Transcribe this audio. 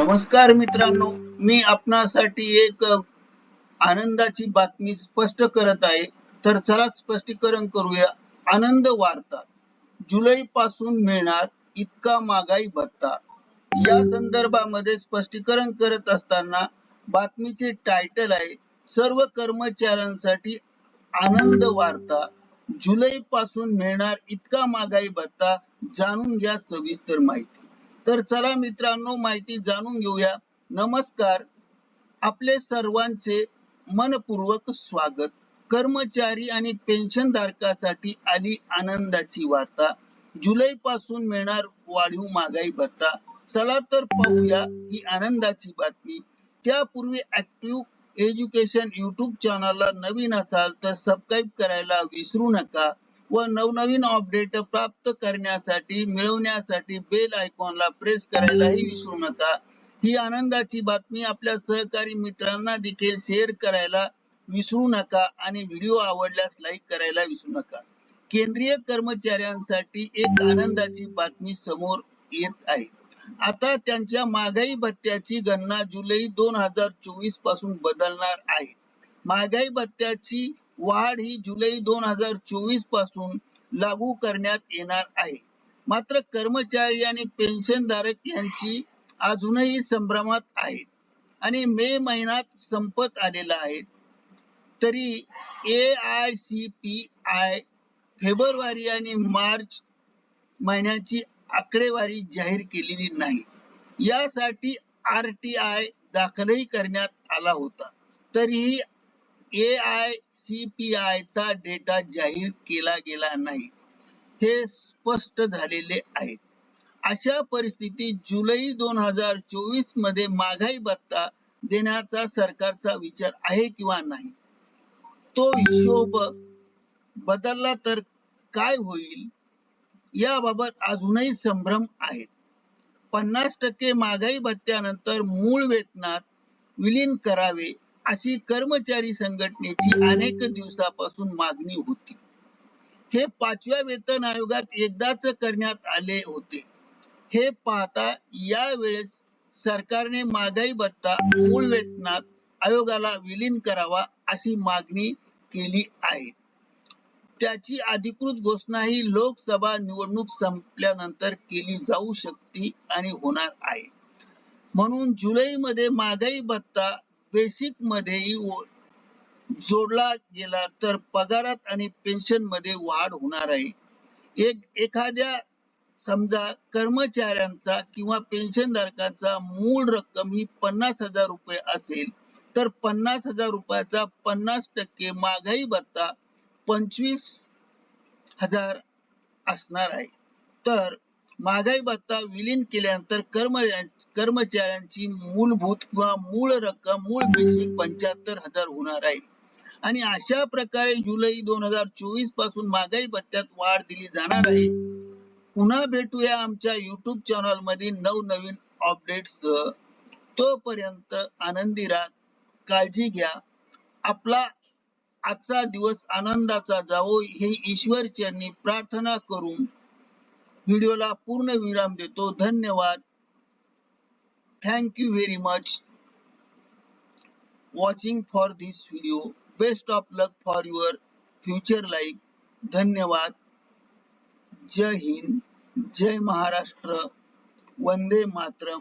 नमस्कार मित्रांनो मी आपणासाठी एक आनंदाची बातमी स्पष्ट करत आहे. तर चला स्पष्टीकरण करूया. आनंद वार्ता. जुलै पासून मिळणार इतका महागाई भत्ता. या संदर्भामध्ये स्पष्टीकरण करत असताना बातमीचे टायटल आहे सर्व कर्मचाऱ्यांसाठी आनंद वार्ता. जुलै पासून मिळणार इतका महागाई भत्ता जाणून घ्या सविस्तर माहिती. तर चला मित्रांनो माहिती जाणून घेऊया. नमस्कार. आपले सर्वांचे मनपूर्वक स्वागत. कर्मचारी आणि पेन्शन धारकासाठी आली आनंदाची वार्ता. जुलै पासून मिळणार वाढीव महागाई भत्ता. चला तर पाहूया ही आनंदाची बातमी. त्यापूर्वी ऍक्टिव्ह एज्युकेशन युट्यूब चॅनलला नवीन असाल तर सबस्क्राईब करायला विसरू नका. व नवनवीन अपडेट प्राप्त करण्यासाठी मिळवण्यासाठी बेल आयकॉनला प्रेस करायलाही विसरू नका. ही आनंदाची बातमी आपल्या सहकारी मित्रांना देखील शेअर करायला विसरू नका आणि व्हिडिओ आवडल्यास लाईक करायला विसरू नका. केंद्रीय कर्मचाऱ्यांसाठी एक आनंदाची बातमी समोर येत आहे. आता त्यांच्या महागाई भत्त्याची गणना जुलै दोन हजार चोवीसपासून बदलणार आहे. महागाई भत्त्याची वाढ ही जुलै दोन हजार चोवीसपासून लागू करण्यात येणार आहे. मात्र कर्मचारी आणि पेन्शनधारक यांची अजूनही संभ्रमात आहेत आणि मे महिन्यात संपत आलेला आहे. तरी A I C P I February आणि मार्च महिन्याची आकडेवारी जाहीर केलेली नाही. यासाठी आर टी आय दाखलही करण्यात आला होता. तरीही A I C P I चा डेटा जाहीर केला गेला नाही. हे स्पष्ट झालेले आहे. अशा परिस्थितीत जुलै दोन हजार चोवीसमध्ये महागाई भत्ता देण्याचा सरकारचा विचार आहे किंवा नाही? तो हिशोब बदलला तर काय होईल? याबाबत अजूनही संभ्रम आहेत पन्नास टक्के महागाई भत्त्यानंतर मूळ वेतनात विलीन करावे अशी कर्मचारी संघटनेची अनेक दिवसापासून मागणी होती. हे पाचव्या वेतन आयोगात एकदाच करण्यात आले होते. हे पाहता यावेळेस सरकारने महागाई भत्ता मूळ वेतनात आयोगाला विलीन करावा अशी मागणी केली आहे. त्याची अधिकृत घोषणा ही लोकसभा निवडणूक संपल्यानंतर केली जाऊ शकते आणि होणार आहे. म्हणून जुलैमध्ये महागाई भत्ता बेसिक मध्येही जोडला गेला तर पगारात आणि पेन्शनमध्ये वाढ होणार आहे. एक एखाद्या समजा कर्मचाऱ्यांचा किंवा पेन्शनधारकाचा मूळ रक्कम ही पन्नास हजार रुपये असेल तर पन्नास हजार रुपयाचा पन्नास टक्के महागाई भत्ता पंचवीस हजार असणार आहे. तर महागाई भत्ता विलीन केल्यानंतर कर्मचाऱ्यांची मूलभूत किंवा मूळ रक्कम मूळ बेसिक पंच्याहत्तर हजार होणार आहे. आणि अशा प्रकारे जुलै दोन हजार चोवीसपासून महागाई भत्त्यात वाढ दिली जाणार आहे. पुन्हा भेटूया आमच्या युट्यूब चॅनलमध्ये नवनवीन अपडेट्स तोपर्यंत आनंदी राहा काळजी घ्या. आपला आजचा दिवस आनंदाचा जावो. हे ईश्वर चरणी प्रार्थना करून व्हिडिओला पूर्ण विराम देतो. धन्यवाद. Thank you very much watching for this video best of luck for your future life धन्यवाद. जय हिंद. जय महाराष्ट्र. वंदे मातरम.